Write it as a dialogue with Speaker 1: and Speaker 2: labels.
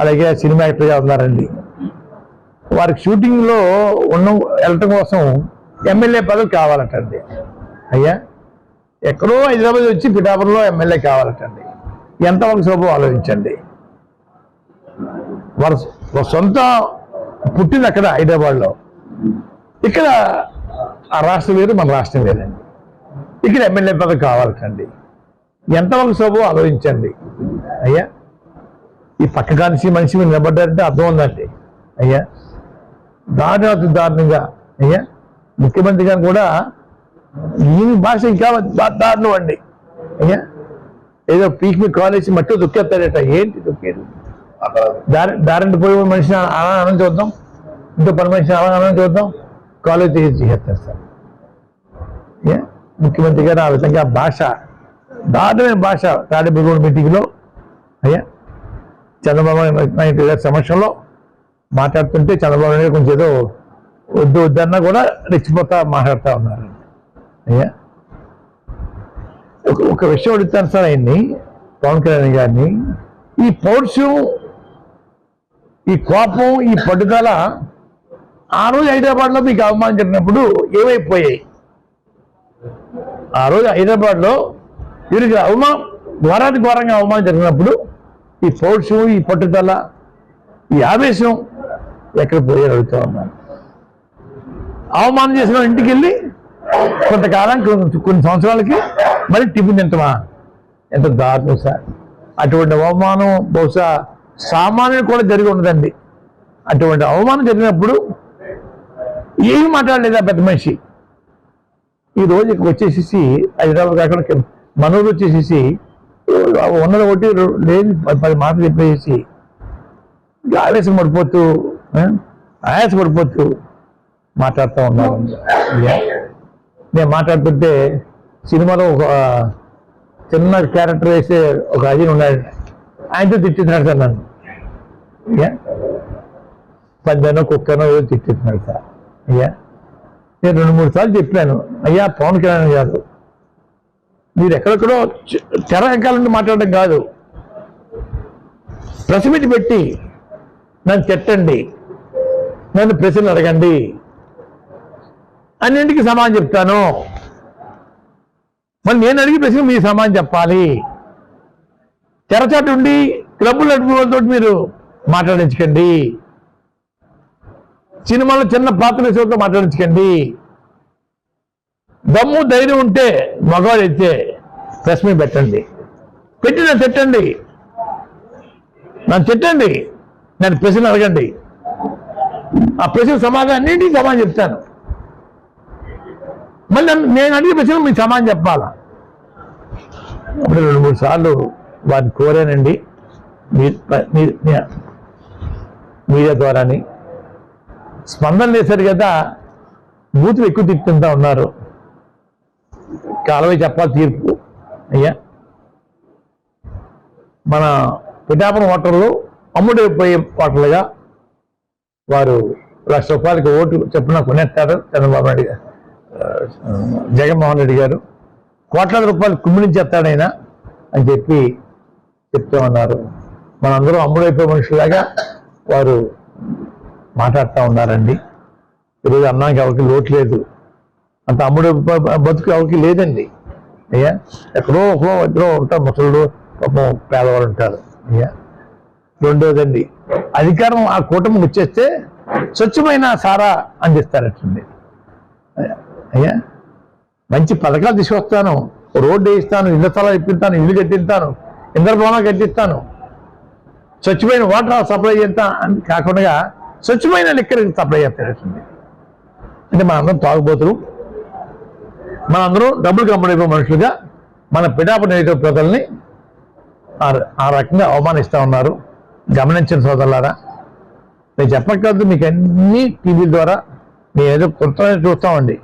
Speaker 1: అలాగే సినిమా యాక్టర్గా ఉన్నారండి. వారికి షూటింగ్లో ఉన్న వెళ్ళటం కోసం ఎమ్మెల్యే పదవి కావాలటండి. అయ్యా ఎక్కడో హైదరాబాద్ వచ్చి పిఠాపురంలో ఎమ్మెల్యే కావాలటండి. ఎంతవరకు శోభం ఆలోచించండి. వారు సొంత పుట్టింది అక్కడ హైదరాబాద్లో. ఇక్కడ ఆ రాష్ట్రం వేరు మన రాష్ట్రం వేరండి. ఇక్కడ ఎమ్మెల్యే పదవి కావాలటండి. ఎంతవరకు శోభం ఆలోచించండి. అయ్యా ఈ పక్క కానిసి మనిషి మీరు నిలబడ్డారంటే అర్థం ఉందండి. అయ్యా దారుణ దారుణంగా అయ్యా ముఖ్యమంత్రి గారు కూడా ఈయన భాష ఇంకా దారుణం అండి. అయ్యా ఏదో పీక్ మీ కాలేజ్ మట్టి దుక్కేస్తాడట ఏంటి దుక్కేది? దారి దారింటి పోయి మనిషిని అలా అనం చూద్దాం. ఇంకో పని మనిషిని అలా అనం చూద్దాం. కాలేజ్ తీసి చేస్తారు సార్ ముఖ్యమంత్రి గారు ఆ విధంగా భాష దారుణమైన భాష తాడేపల్లి మీటింగ్లో అయ్యా చంద్రబాబు నాయుడు గారి సమక్షంలో మాట్లాడుతుంటే చంద్రబాబు నాయుడు కొంచెం ఏదో వద్దు వద్దన్నా కూడా రెచ్చిపోతా మాట్లాడుతూ ఉన్నారు. అయ్యా? ఒక ఒక విషయం అడుగుతాను సార్ ఆయన్ని పవన్ కళ్యాణ్ గారిని ఈ పౌరుషం ఈ కోపం ఈ పట్టుదల ఆ రోజు హైదరాబాద్లో మీకు అవమానం జరిగినప్పుడు ఏమైపోయాయి? ఆ రోజు హైదరాబాద్లో వీరికి అవమానం ఘోరానికి ఘోరంగా అవమానం జరిగినప్పుడు ఈ పౌరుషం ఈ పట్టుదల ఈ ఆవేశం ఎక్కడ పోయారు అడుగుతూ ఉన్నాను అవమానం చేసిన ఇంటికి వెళ్ళి కొంతకాలం కొన్ని- కొన్ని సంవత్సరాలకి మళ్ళీ టిఫిన్ తింటమా? ఎంత దారుణం సార్. అటువంటి అవమానం బహుశా సామాన్యుడు కూడా జరిగి ఉండదండి. అటువంటి అవమానం జరిగినప్పుడు ఏమి మాట్లాడలేదా పెద్ద మనిషి? ఈ రోజు ఇక్కడికి వచ్చేసేసి హైదరాబాద్ కాకుండా కింద- మనూరు వచ్చేసేసి ఉన్నది ఒకటి లేని పది పది మాటలు చెప్పేసి ఆవేశం పడిపోతూ ఆయాస పడిపోతూ మాట్లాడుతూ ఉన్నాను. నేను మాట్లాడుతుంటే సినిమాలో ఒక చిన్న క్యారెక్టర్ వేసే ఒక అజీన్ ఉన్నాడు. ఆయనతో తిట్టిస్తున్నాడు సార్ నన్ను. పందనో కుక్కనో ఏదో తిట్టిస్తున్నాడు సార్. అయ్యా నేను రెండు మూడు సార్లు చెప్పాను. అయ్యా పవన్ కళ్యాణ్ గారు మీరు ఎక్కడెక్కడో తెర ఎక్కాలంటే మాట్లాడడం కాదు. ప్రసిమిటి పెట్టి నన్ను తిట్టండి నన్ను ప్రశ్నలు అడగండి. అన్నింటికి సమాధానం చెప్తాను. మరి నేను అడిగి ప్రశ్న మీ సమాధానం చెప్పాలి. తెరచాటు ఉండి క్లబ్బులు నడుపులతో మీరు మాట్లాడించకండి. సినిమాలో చిన్న పాత్ర విషయంతో మాట్లాడించకండి. దమ్ము ధైర్యం ఉంటే మగవాడు అయితే ప్రెస్ మీద పెట్టండి. పెట్టి నన్ను తిట్టండి. నన్ను తిట్టండి. నన్ను ప్రశ్న అడగండి. ఆ ప్రశ్న సమాధానం సమాధానం చెప్తాను. మళ్ళీ నేను అడిగే ప్రశ్న మీకు సమాధానం చెప్పాలా? అప్పుడు రెండు మూడు సార్లు వారిని కోరానండి. మీ- మీడియా ద్వారాని. స్పందన లేసారు కదా. బూతులు ఎక్కువ తిట్టుకుంటా ఉన్నారు. కాలమే చెప్పాలి తీర్పు. అయ్యా. మన పిఠాపురం ఓటర్లు అమ్ముడైపోయే హోటల్గా వారు లక్ష రూపాయలకి ఓటు చెప్పున కొనేస్తారు చంద్రబాబు నాయుడు గారు. జగన్మోహన్ రెడ్డి గారు. కోట్లాది రూపాయలు కుమ్మిడించేస్తాడు అని చెప్పి చెప్తూ ఉన్నారు. మనందరూ అమ్ముడైపోయే మనుషులాగా వారు మాట్లాడుతూ ఉన్నారండి. ఈరోజు అన్నానికి ఎవరికి లోటు లేదు. అంత అమ్ముడు బతుకు ఎవరికి లేదండి. అయ్యా? ఎక్కడో ఒకరో ఇద్దరో ఉంటారు ముసలు పాపం పేదవాళ్ళు ఉంటారు. అయ్యా? రెండోదండి అధికారం ఆ కూటమికి వచ్చేస్తే స్వచ్ఛమైన సారా అందిస్తారటండి. అయ్యా, అయ్యా? మంచి పథకాలు తీసుకొస్తాను. రోడ్డు వేయిస్తాను ఇళ్ళ స్థలాలు ఇప్పిస్తాను ఇల్లు కట్టిస్తాను ఇంద్రభవనాలు కట్టిస్తాను. స్వచ్ఛమైన వాటర్ సప్లై చేస్తా అని కాకుండా స్వచ్ఛమైన లిక్కర్ సప్లై చేస్తారటండి. అంటే మనందరం తాగుబోతులు. మనందరం డబ్బులు కంపెనీ మనుషులుగా మన పిఠాపు నియోజక ప్రజల్ని ఆ- ఆ రకంగా అవమానిస్తూ ఉన్నారు. గమనించిన సోదరులారా నేను చెప్పక్కర్లేదు మీకు అన్ని టీవీల ద్వారా మేము ఏదో కొత్త చూస్తామండి.